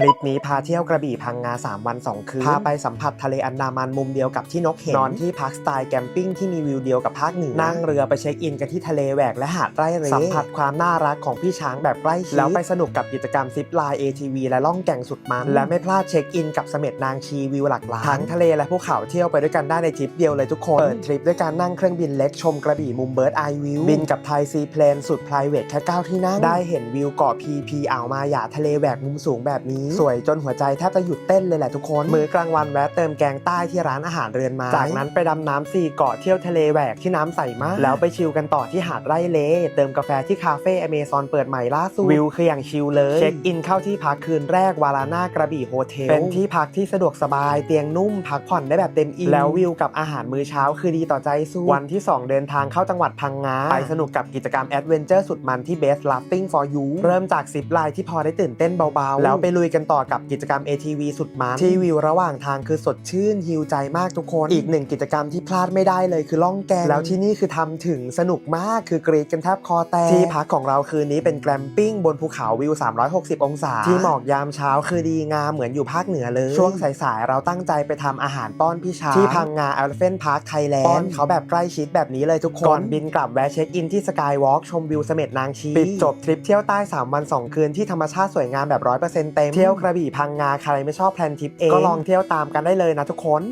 คลิปนี้พาเที่ยวกระบี่พังงา 3 วัน 2 คืน พาไปสัมผัสทะเลอันดามันมุมเดียวกับที่นกเห็น นอนที่พักสไตล์แกมปิ้งที่มีวิวเดียวกับภาคเหนือนั่งเรือไปเช็คอินกันที่ทะเลแหวกและหาดไร่เรสัมผัสความน่ารักของพี่ช้างแบบใกล้ชิดแล้วไปสนุกกับกิจกรรมซิปไลน์ ATV และล่องแก่งสุดมันและไม่พลาดเช็คอินกับเสม็ดนางชีวิวหลักล้านทั้งทะเลและภูเขาเที่ยวไปด้วยกันได้ในทริปเดียวเลยทุกคนเปิดทริปด้วยการนั่งเครื่องบินเล็กชมกระบี่มุมเบิร์ดไอวิวบินกับไทยซีเพลนสุด p r i v a t แค่9ที่นั่งได้เห็นวิวเกาะพีพีอ่าวมาหยาทะเลแหวกมุมสูงแบบนี้สวยจนหัวใจแทบจะหยุดเต้นเลยแหละทุกคน มื้อกลางวันแวะเติมแกงใต้ที่ร้านอาหารเรือนไมาจากนั้นไปดำน้ำสี่เกาะเที่ยวทะเลแหวกที่น้ำใสมาก แล้วไปชิลกันต่อที่หาดไร่เล เติมกาแฟที่คาเฟ่อเมซอนเปิดใหม่ล่าสุด วิวคืออย่างชิลเลย เช็คอินเข้าที่พักคืนแรกวาลาน่ากระบี่โฮเทล เป็นที่พักที่สะดวกสบาย เตียงนุ่มพักผ่อนได้แบบเต็มอิ่ม แล้ววิวกับอาหารมื้อเช้าคือดีต่อใจสู้ วันที่ 2 เดินทางเข้าจังหวัดพังงา ไปสนุกกับกิจกรรมแอดเวนเจอร์สุดมันที่ Best Laughing for You เริ่มจากซิปไลน์ที่พอได้ตื่นเต้นเบาๆ แล้วไปลุยกันต่อกับกิจกรรม ATV สุดมันที่วิวระหว่างทางคือสดชื่นฮิวใจมากทุกคน อีกหนึ่งกิจกรรมที่พลาดไม่ได้เลยคือล่องแกงแล้วที่นี่คือทำถึงสนุกมากคือกรีดกันแทบคอแตกที่พักของเราคืนนี้เป็นแกรมปิ้งบนภูเขาวิว 360 องศา ที่หมอกยามเช้าคือดีงามเหมือนอยู่ภาคเหนือเลย ช่วงสายๆเราตั้งใจไปทำอาหารป้อนพี่ชายที่พังงา Elephant Park Thailand ป้อนเขาแบบใกล้ชิดแบบนี้เลยทุกคนก่อนบินกลับแวะเช็คอินที่สกายวอล์กชมวิวเสม็ดนางชีปิดจบทริปเที่ยวใต้ 3 วัน 2 คืนที่ธรรมชาติสวยงามแบบ100%เต็มที่ยวกระบี่พังงาใครไม่ชอบแพลนทริปเองก็ลองเที่ยวตามกันได้เลยนะทุกคน